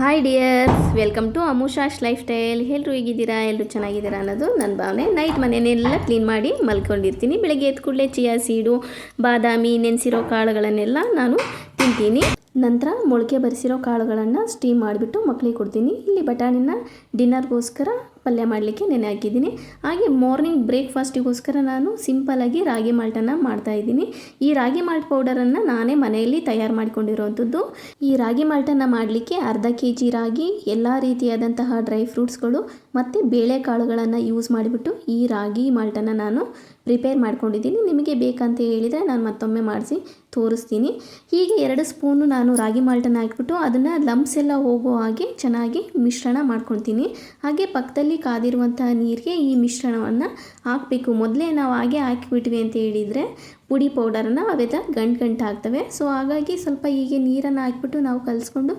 Hi dears welcome to ಅಮುಷಾಶ್ lifestyle ಎಲ್ಲರೂ ಹೇಗಿದ್ದೀರಾ? ಎಲ್ಲರೂ ಚೆನ್ನಾಗಿದ್ದೀರಾ ಅನ್ನೋದು ನನ್ನ ಭಾವನೆ. ನೈಟ್ ಮನೆಯನ್ನೆಲ್ಲ ಕ್ಲೀನ್ ಮಾಡಿ ಮಲ್ಕೊಂಡಿರ್ತೀನಿ. ಬೆಳಗ್ಗೆ ಎದ್ದ ಕೂಡಲೇ ಚಿಯಾ ಸೀಡು, ಬಾದಾಮಿ, ನೆನೆಸಿರೋ ಕಾಳುಗಳನ್ನೆಲ್ಲ ನಾನು ತಿಂತೀನಿ. ನಂತರ ಮೊಳಕೆ ಬರಿಸಿರೋ ಕಾಳುಗಳನ್ನು ಸ್ಟೀಮ್ ಮಾಡಿಬಿಟ್ಟು ಮಕ್ಕಳಿಗೆ ಕೊಡ್ತೀನಿ. ಇಲ್ಲಿ ಬಟಾಣಿನ ಡಿನ್ನರ್ಗೋಸ್ಕರ ಪಲ್ಯ ಮಾಡಲಿಕ್ಕೆ ನೆನೆ ಹಾಕಿದ್ದೀನಿ ಹಾಗೆ ಮಾರ್ನಿಂಗ್ ಬ್ರೇಕ್ಫಾಸ್ಟಿಗೋಸ್ಕರ ನಾನು ಸಿಂಪಲಾಗಿ ರಾಗಿ ಮಾಲ್ಟನ್ನು ಮಾಡ್ತಾಯಿದ್ದೀನಿ ಈ ರಾಗಿ ಮಾಲ್ಟ್ ಪೌಡರನ್ನು ನಾನೇ ಮನೆಯಲ್ಲಿ ತಯಾರು ಮಾಡಿಕೊಂಡಿರುವಂಥದ್ದು ಈ ರಾಗಿ ಮಾಲ್ಟನ್ನು ಮಾಡಲಿಕ್ಕೆ ಅರ್ಧ ಕೆ ಜಿ ರಾಗಿ, ಎಲ್ಲ ರೀತಿಯಾದಂತಹ ಡ್ರೈ ಫ್ರೂಟ್ಸ್ಗಳು ಮತ್ತು ಬೇಳೆಕಾಳುಗಳನ್ನು ಯೂಸ್ ಮಾಡಿಬಿಟ್ಟು ಈ ರಾಗಿ ಮಾಲ್ಟನ್ನು ನಾನು ಪ್ರಿಪೇರ್ ಮಾಡ್ಕೊಂಡಿದ್ದೀನಿ. ನಿಮಗೆ ಬೇಕಂತ ಹೇಳಿದರೆ ನಾನು ಮತ್ತೊಮ್ಮೆ ಮಾಡಿಸಿ ತೋರಿಸ್ತೀನಿ. ಹೀಗೆ ಎರಡು ಸ್ಪೂನು ನಾನು ರಾಗಿ ಮಾಲ್ಟನ್ನು ಹಾಕಿಬಿಟ್ಟು ಅದನ್ನು ಲಂಪ್ಸ್ ಎಲ್ಲ ಹೋಗೋ ಹಾಗೆ ಚೆನ್ನಾಗಿ ಮಿಶ್ರಣ ಮಾಡ್ಕೊತೀನಿ ಹಾಗೆ ಪಕ್ಕದಲ್ಲಿ ಕಾದಿರುವಂತಹ ನೀರಿಗೆ ಈ ಮಿಶ್ರಣವನ್ನು ಹಾಕಬೇಕು. ಮೊದಲೇ ನಾವು ಹಾಗೆ ಹಾಕಿಬಿಟ್ವಿ ಅಂತ ಹೇಳಿದರೆ ಪುಡಿ ಪೌಡರನ್ನು ಅವೆಲ್ಲ ಗಂಟು ಗಂಟು ಆಗ್ತವೆ ಸೊ ಹಾಗಾಗಿ ಸ್ವಲ್ಪ ಹೀಗೆ ನೀರನ್ನು ಹಾಕಿಬಿಟ್ಟು ನಾವು ಕಲಿಸ್ಕೊಂಡು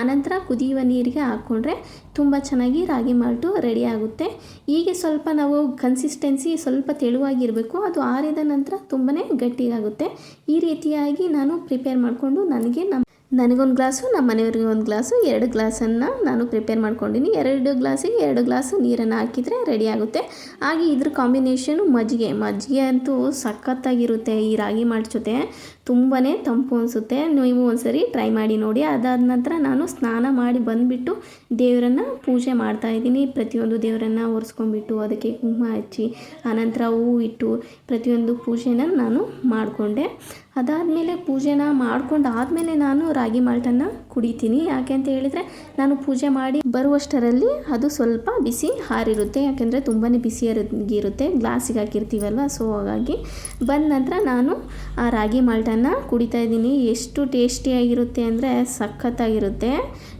ಆನಂತರ ಕುದಿಯುವ ನೀರಿಗೆ ಹಾಕ್ಕೊಂಡ್ರೆ ತುಂಬ ಚೆನ್ನಾಗಿ ರಾಗಿ ಮಾಲ್ಟು ರೆಡಿ ಆಗುತ್ತೆ. ಹೀಗೆ ಸ್ವಲ್ಪ ನಾವು ಕನ್ಸಿಸ್ಟೆನ್ಸಿ ಸ್ವಲ್ಪ ತೆಳುವಾಗಿರಬೇಕು. ಅದು ಆರಿದ ನಂತರ ತುಂಬಾ ಗಟ್ಟಿಯಾಗುತ್ತೆ. ಈ ರೀತಿಯಾಗಿ ನಾನು ಪ್ರಿಪೇರ್ ಮಾಡಿಕೊಂಡು ನನಗೆ ನಮ್ಮ ನನಗೊಂದು ಗ್ಲಾಸು, ನಮ್ಮ ಮನೆಯವ್ರಿಗೆ ಒಂದು ಗ್ಲಾಸು, ಎರಡು ಗ್ಲಾಸನ್ನು ನಾನು ಪ್ರಿಪೇರ್ ಮಾಡ್ಕೊಂಡಿನಿ. ಎರಡು ಗ್ಲಾಸಿಗೆ ಎರಡು ಗ್ಲಾಸು ನೀರನ್ನು ಹಾಕಿದರೆ ರೆಡಿ ಆಗುತ್ತೆ. ಹಾಗೆ ಇದ್ರ ಕಾಂಬಿನೇಷನು ಮಜ್ಜಿಗೆ. ಮಜ್ಜಿಗೆ ಅಂತೂ ಸಖತ್ತಾಗಿರುತ್ತೆ ಈ ರಾಗಿ ಜೊತೆ. ತುಂಬಾ ತಂಪು ಅನಿಸುತ್ತೆ. ನೀವು ಒಂದ್ಸರಿ ಟ್ರೈ ಮಾಡಿ ನೋಡಿ. ಅದಾದ ನಂತರ ನಾನು ಸ್ನಾನ ಮಾಡಿ ಬಂದುಬಿಟ್ಟು ದೇವರನ್ನು ಪೂಜೆ ಮಾಡ್ತಾ ಇದ್ದೀನಿ. ಪ್ರತಿಯೊಂದು ದೇವರನ್ನು ಒರೆಸ್ಕೊಂಡ್ಬಿಟ್ಟು ಅದಕ್ಕೆ ಕುಂಕುಮ ಹಚ್ಚಿ ಆನಂತರ ಹೂವು ಇಟ್ಟು ಪ್ರತಿಯೊಂದು ಪೂಜೆನ ನಾನು ಮಾಡಿಕೊಂಡೆ. ಅದಾದಮೇಲೆ ಪೂಜೆನ ಮಾಡ್ಕೊಂಡು ಆದಮೇಲೆ ನಾನು ರಾಗಿ ಮಾಲ್ಟನ್ನು ಕುಡಿತೀನಿ. ಯಾಕೆ ಅಂತ ಹೇಳಿದರೆ ನಾನು ಪೂಜೆ ಮಾಡಿ ಬರುವಷ್ಟರಲ್ಲಿ ಅದು ಸ್ವಲ್ಪ ಬಿಸಿ ಹಾರಿರುತ್ತೆ. ಯಾಕೆಂದರೆ ತುಂಬಾ ಬಿಸಿ ಇರುತ್ತೆ. ಗ್ಲಾಸಿಗೆ ಹಾಕಿರ್ತೀವಲ್ವ? ಸೊ ಹಾಗಾಗಿ ಬಂದ ನಂತರ ನಾನು ಆ ರಾಗಿ ಮಾಲ್ಟನ್ನು ಕುಡಿತಾ ಇದ್ದೀನಿ. ಎಷ್ಟು ಟೇಸ್ಟಿಯಾಗಿರುತ್ತೆ ಅಂದರೆ ಸಖತ್ತಾಗಿರುತ್ತೆ.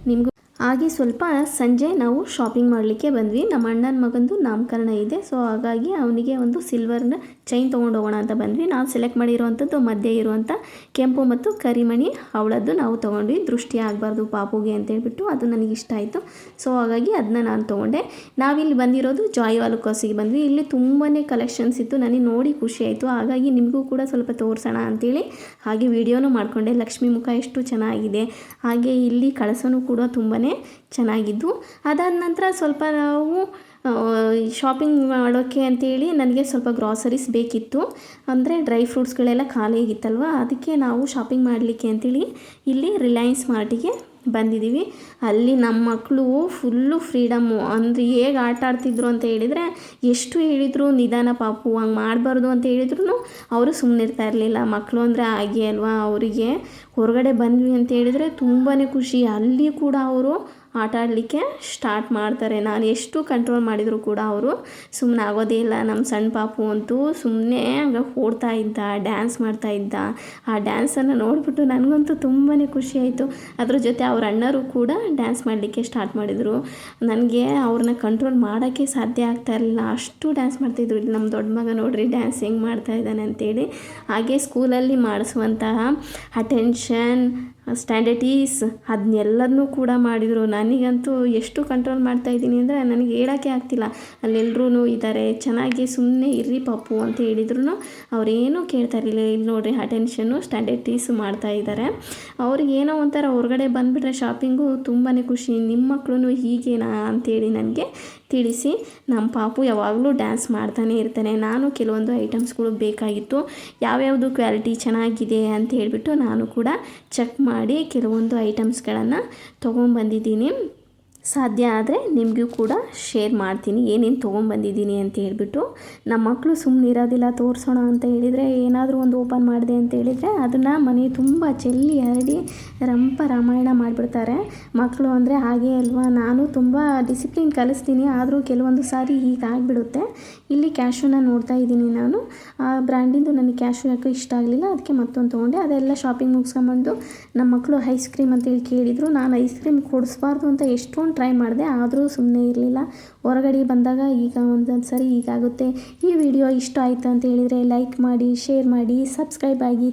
ನಿಮಗೂ ಹಾಗೆ ಸ್ವಲ್ಪ ಸಂಜೆ ನಾವು ಶಾಪಿಂಗ್ ಮಾಡಲಿಕ್ಕೆ ಬಂದ್ವಿ. ನಮ್ಮ ಅಣ್ಣನ ಮಗಂದು ನಾಮಕರಣ ಇದೆ. ಸೊ ಹಾಗಾಗಿ ಅವನಿಗೆ ಒಂದು ಸಿಲ್ವರ್ನ ಚೈನ್ ತೊಗೊಂಡು ಹೋಗೋಣ ಅಂತ ಬಂದ್ವಿ. ನಾವು ಸೆಲೆಕ್ಟ್ ಮಾಡಿರುವಂಥದ್ದು ಮಧ್ಯೆ ಇರುವಂಥ ಕೆಂಪು ಮತ್ತು ಕರಿಮಣಿ ಅವಳದ್ದು ನಾವು ತೊಗೊಂಡ್ವಿ. ದೃಷ್ಟಿ ಆಗಬಾರ್ದು ಪಾಪುಗೆ ಅಂತೇಳ್ಬಿಟ್ಟು ಅದು ನನಗೆ ಇಷ್ಟ ಆಯಿತು. ಸೊ ಹಾಗಾಗಿ ಅದನ್ನ ನಾನು ತೊಗೊಂಡೆ. ನಾವಿಲ್ಲಿ ಬಂದಿರೋದು ಜಾಯ್ ವಾಲುಕಾಸಿಗೆ ಬಂದ್ವಿ. ಇಲ್ಲಿ ತುಂಬಾ ಕಲೆಕ್ಷನ್ಸ್ ಇತ್ತು. ನನಗೆ ನೋಡಿ ಖುಷಿ ಆಯಿತು. ಹಾಗಾಗಿ ನಿಮಗೂ ಕೂಡ ಸ್ವಲ್ಪ ತೋರಿಸೋಣ ಅಂತೇಳಿ ಹಾಗೆ ವಿಡಿಯೋನೂ ಮಾಡಿಕೊಂಡೆ. ಲಕ್ಷ್ಮೀ ಮುಖ ಎಷ್ಟು ಚೆನ್ನಾಗಿದೆ. ಹಾಗೆ ಇಲ್ಲಿ ಕಳಸನೂ ಕೂಡ ತುಂಬಾ ಚೆನ್ನಾಗಿದ್ದು. ಅದಾದ ನಂತರ ಸ್ವಲ್ಪ ನಾವು ಶಾಪಿಂಗ್ ಮಾಡೋಕ್ಕೆ ಅಂತೇಳಿ ನನಗೆ ಸ್ವಲ್ಪ ಗ್ರಾಸರೀಸ್ ಬೇಕಿತ್ತು. ಅಂದರೆ ಡ್ರೈ ಫ್ರೂಟ್ಸ್ಗಳೆಲ್ಲ ಖಾಲಿ ಆಗಿತ್ತಲ್ವ? ಅದಕ್ಕೆ ನಾವು ಶಾಪಿಂಗ್ ಮಾಡಲಿಕ್ಕೆ ಅಂತೇಳಿ ಇಲ್ಲಿ ರಿಲಯನ್ಸ್ ಮಾರ್ಟಿಗೆ ಬಂದಿದ್ದೀವಿ. ಅಲ್ಲಿ ನಮ್ಮ ಮಕ್ಕಳು ಫುಲ್ಲು ಫ್ರೀಡಮ್ಮು ಅಂದರೆ ಹೇಗೆ ಆಟ ಆಡ್ತಿದ್ರು ಅಂತ ಹೇಳಿದರೆ, ಎಷ್ಟು ಹೇಳಿದ್ರು ನಿಧಾನ ಪಾಪು, ಹಂಗೆ ಮಾಡಬಾರ್ದು ಅಂತ ಹೇಳಿದ್ರು ಅವರು ಸುಮ್ಮನೆ ಇರ್ತಾ ಇರಲಿಲ್ಲ. ಮಕ್ಕಳು ಅಂದರೆ ಹಾಗೆ ಅಲ್ವಾ? ಅವರಿಗೆ ಹೊರಗಡೆ ಬಂದ್ವಿ ಅಂತ ಹೇಳಿದರೆ ತುಂಬಾ ಖುಷಿ. ಅಲ್ಲಿ ಕೂಡ ಅವರು ಆಟ ಆಡಲಿಕ್ಕೆ ಸ್ಟಾರ್ಟ್ ಮಾಡ್ತಾರೆ. ನಾನು ಎಷ್ಟು ಕಂಟ್ರೋಲ್ ಮಾಡಿದರೂ ಕೂಡ ಅವರು ಸುಮ್ಮನೆ ಆಗೋದೇ ಇಲ್ಲ. ನಮ್ಮ ಸಣ್ಣ ಪಾಪು ಅಂತೂ ಸುಮ್ಮನೆ ಹಂಗೆ ಓಡ್ತಾ ಇದ್ದ ಡ್ಯಾನ್ಸ್ ಮಾಡ್ತಾ ಇದ್ದ. ಆ ಡ್ಯಾನ್ಸನ್ನು ನೋಡಿಬಿಟ್ಟು ನನಗಂತೂ ತುಂಬಾ ಖುಷಿ ಆಯಿತು. ಅದ್ರ ಜೊತೆ ಅವ್ರ ಅಣ್ಣರು ಕೂಡ ಡ್ಯಾನ್ಸ್ ಮಾಡಲಿಕ್ಕೆ ಸ್ಟಾರ್ಟ್ ಮಾಡಿದರು. ನನಗೆ ಅವ್ರನ್ನ ಕಂಟ್ರೋಲ್ ಮಾಡೋಕ್ಕೆ ಸಾಧ್ಯ ಆಗ್ತಾ ಇರಲಿಲ್ಲ. ಅಷ್ಟು ಡ್ಯಾನ್ಸ್ ಮಾಡ್ತಿದ್ರು. ನಮ್ಮ ದೊಡ್ಡ ಮಗ ನೋಡ್ರಿ ಡ್ಯಾನ್ಸ್ ಹೆಂಗೆ ಮಾಡ್ತಾ ಇದ್ದಾನೆ ಅಂತೇಳಿ. ಹಾಗೆ ಸ್ಕೂಲಲ್ಲಿ ಮಾಡಿಸುವಂತಹ ಅಟೆನ್ಷನ್ ಸ್ಟ್ಯಾಂಡರ್ಟೀಸ್ ಅದನ್ನೆಲ್ಲದನ್ನೂ ಕೂಡ ಮಾಡಿದರು. ನನಗಂತೂ ಎಷ್ಟು ಕಂಟ್ರೋಲ್ ಮಾಡ್ತಾ ಇದ್ದೀನಿ ಅಂದರೆ ನನಗೆ ಹೇಳೋಕ್ಕೆ ಆಗ್ತಿಲ್ಲ. ಅಲ್ಲೆಲ್ಲರೂ ಇದ್ದಾರೆ ಚೆನ್ನಾಗಿ ಸುಮ್ಮನೆ ಇರ್ರಿ ಪಾಪು ಅಂತ ಹೇಳಿದ್ರು ಅವರೇನು ಕೇಳ್ತಾ ಇರಲಿಲ್ಲ. ಇಲ್ಲಿ ನೋಡಿರಿ ಅಟೆನ್ಷನ್ನು ಸ್ಟ್ಯಾಂಡರ್ಟೀಸು ಮಾಡ್ತಾ ಇದ್ದಾರೆ ಅವ್ರಿಗೆ ಏನೋ ಒಂಥರ ಹೊರಗಡೆ ಬಂದುಬಿಟ್ರೆ ಶಾಪಿಂಗು ತುಂಬಾ ಖುಷಿ. ನಿಮ್ಮ ಮಕ್ಕಳು ಹೀಗೇನಾ ಅಂತೇಳಿ ನನಗೆ ತಿಳಿಸಿ ನಮ್ಮ ಪಾಪು ಯಾವಾಗಲೂ ಡ್ಯಾನ್ಸ್ ಮಾಡ್ತಾನೆ ಇರ್ತಾನೆ. ನಾನು ಕೆಲವೊಂದು ಐಟಮ್ಸ್ಗಳು ಬೇಕಾಗಿತ್ತು. ಯಾವ್ಯಾವುದು ಕ್ವಾಲಿಟಿ ಚೆನ್ನಾಗಿದೆ ಅಂತ ಹೇಳಿಬಿಟ್ಟು ನಾನು ಕೂಡ ಚೆಕ್ ಮಾಡಿ ಕೆಲವೊಂದು ಐಟಮ್ಸ್ಗಳನ್ನು ತೊಗೊಂಬಂದಿದ್ದೀನಿ ಸಾಧ್ಯ ಆದರೆ ನಿಮಗೂ ಕೂಡ ಶೇರ್ ಮಾಡ್ತೀನಿ. ಏನೇನು ತೊಗೊಂಬಂದಿದ್ದೀನಿ ಅಂತ ಹೇಳಿಬಿಟ್ಟು. ನಮ್ಮ ಮಕ್ಕಳು ಸುಮ್ಮನೆ ಇರೋದಿಲ್ಲ, ತೋರಿಸೋಣ ಅಂತ ಹೇಳಿದರೆ, ಏನಾದರೂ ಒಂದು ಓಪನ್ ಮಾಡಿದೆ ಅಂತ ಹೇಳಿದರೆ, ಅದನ್ನು ಮನೆ ತುಂಬ ಚೆಲ್ಲಿ ಹರಡಿ ರಂಪ ರಾಮಾಯಣ ಮಾಡಿಬಿಡ್ತಾರೆ. ಮಕ್ಕಳು ಅಂದರೆ ಹಾಗೆ ಅಲ್ವಾ? ನಾನು ತುಂಬ ಡಿಸಿಪ್ಲಿನ್ ಕಲಿಸ್ತೀನಿ, ಆದರೂ ಕೆಲವೊಂದು ಸಾರಿ ಹೀಗಾಗಿಬಿಡುತ್ತೆ ಇಲ್ಲಿ ಕ್ಯಾಶುನ ನೋಡ್ತಾ ಇದ್ದೀನಿ ನಾನು. ಆ ಬ್ರ್ಯಾಂಡಿಂದು ನನಗೆ ಕ್ಯಾಶು ಯಾಕೋ ಇಷ್ಟ ಆಗಲಿಲ್ಲ, ಅದಕ್ಕೆ ಮತ್ತೊಂದು ತೊಗೊಂಡೆ. ಅದೆಲ್ಲ ಶಾಪಿಂಗ್ ಮುಗಿಸ್ಕೊಂಬಂದು ನಮ್ಮ ಮಕ್ಕಳು ಐಸ್ ಕ್ರೀಮ್ ಅಂತೇಳಿ ಕೇಳಿದರು. ನಾನು ಐಸ್ ಕ್ರೀಮ್ ಕೊಡಿಸ್ಬಾರ್ದು ಅಂತ ಎಷ್ಟೊಂದು ಟ್ರೈ ಮಾಡಿದೆ, ಆದರೂ ಸುಮ್ಮನೆ ಇರಲಿಲ್ಲ. ಹೊರಗಡೆ ಬಂದಾಗ ಈಗ ಒಂದೊಂದು ಸರಿ ಹೀಗಾಗುತ್ತೆ. ಈ ವಿಡಿಯೋ ಇಷ್ಟ ಆಯಿತು ಅಂತ ಹೇಳಿದರೆ ಲೈಕ್ ಮಾಡಿ ಶೇರ್ ಮಾಡಿ ಸಬ್ಸ್ಕ್ರೈಬ್ ಆಗಿ.